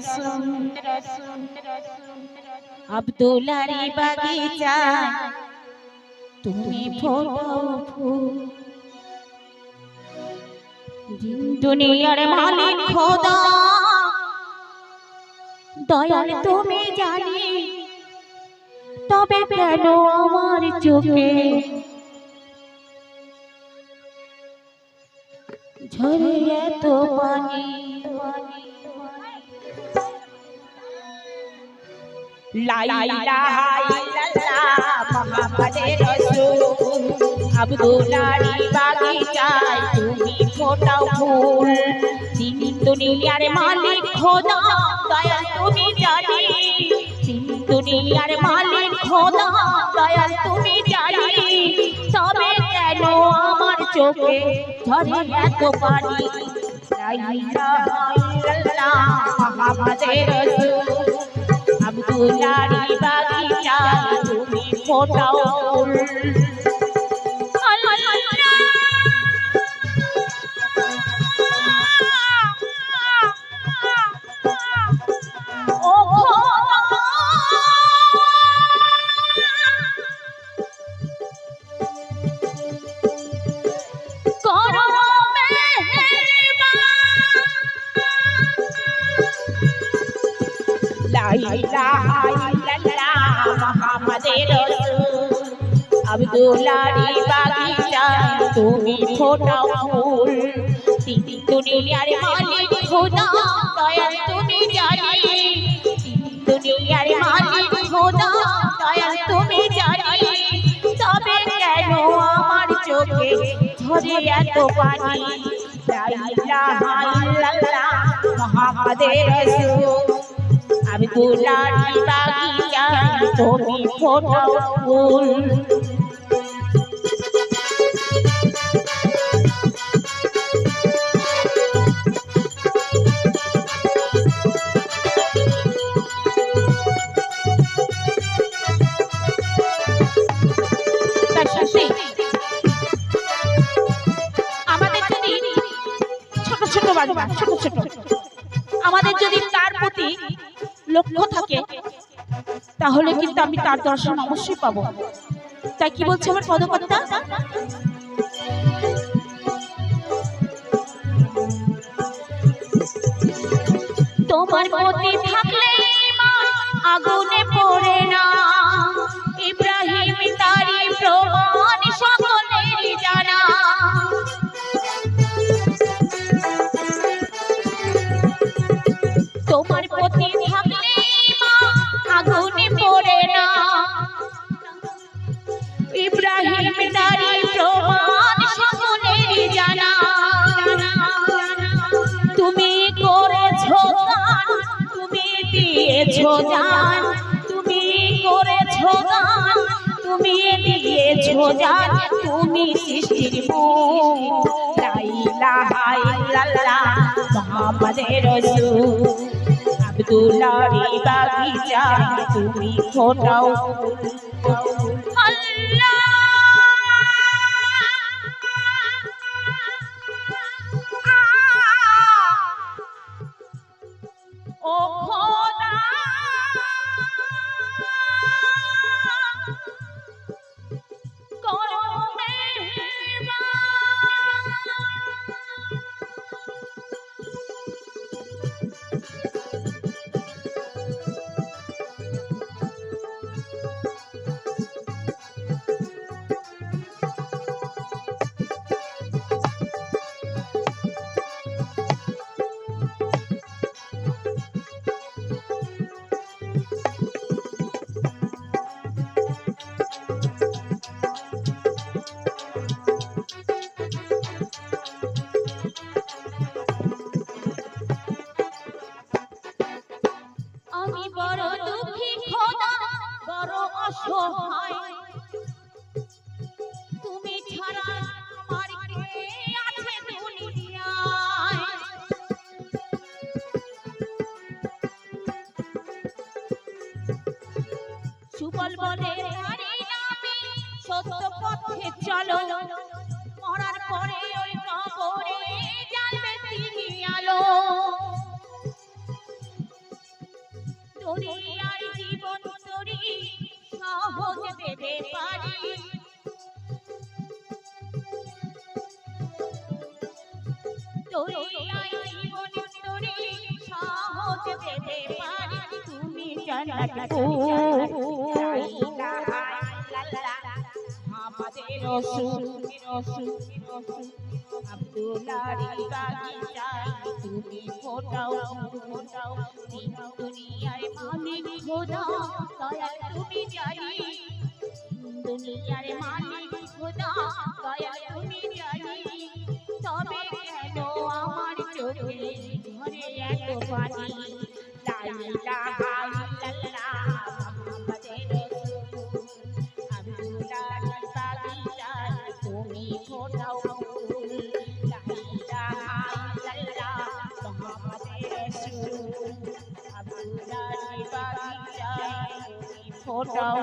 রসুন আব্দুলারি বাগিচা, তুমি ফোটাও ফুল। দুনিয়ার মালিক খোদা। দয়াল তুমি জানি, তবে কেন আমার চোখে ঝরে এত পানি? লা আব্দুল্লাহর বাগিচায় তুমি ফোটাও ফুল তিনি দুনিয়ার মালিক খোদা দয়াল তুমি জানি তিনি দুনিয়ার মালিক খোদা তবে কেন আমার চোখে ঝরে এত পানি লা ইলাহা আব্দুল্লাহর বাগিচায় তুমি ফোটাও ফুল। রাসূল আব্দুল্লাহর বাগিচায় তুমি ফোটাও ফুল। তিনি দুনিয়ার মালিক খোদা দয়াল তুমি জানি। আব্দুল্লাহর বাগিচায় তুমি ফোটাও ফুল ছোট ছোট আমাদের যদি তার প্রতি লক্ষ্য থাকে তাহলে কিন্তু আমি তার দর্শন অবশ্যই পাবো। তাই কি বলছে আমার পদকর্তা? দিয়েছ জান তুমি করেছ গান তুমি দিয়েছ জান তুমি সৃষ্টির আব্দুল্লাহর বাগিচা তুমি ফোটাও। সত্য পথে চলো মরার পরে ওই কবরে জানবে তিনি আলো আর জীবন তোরে সহজ দেবে পারি তুমি রসুল রসুল রসুল আব্দুল্লাহর বাগিচায় তুমি ফোটাও ফোটাও তিন দুনিয়ার মালিক খোদা দয়াল তুমি জানি তবে কেন আমার চোখে ঝরে এত পানি ফোটাও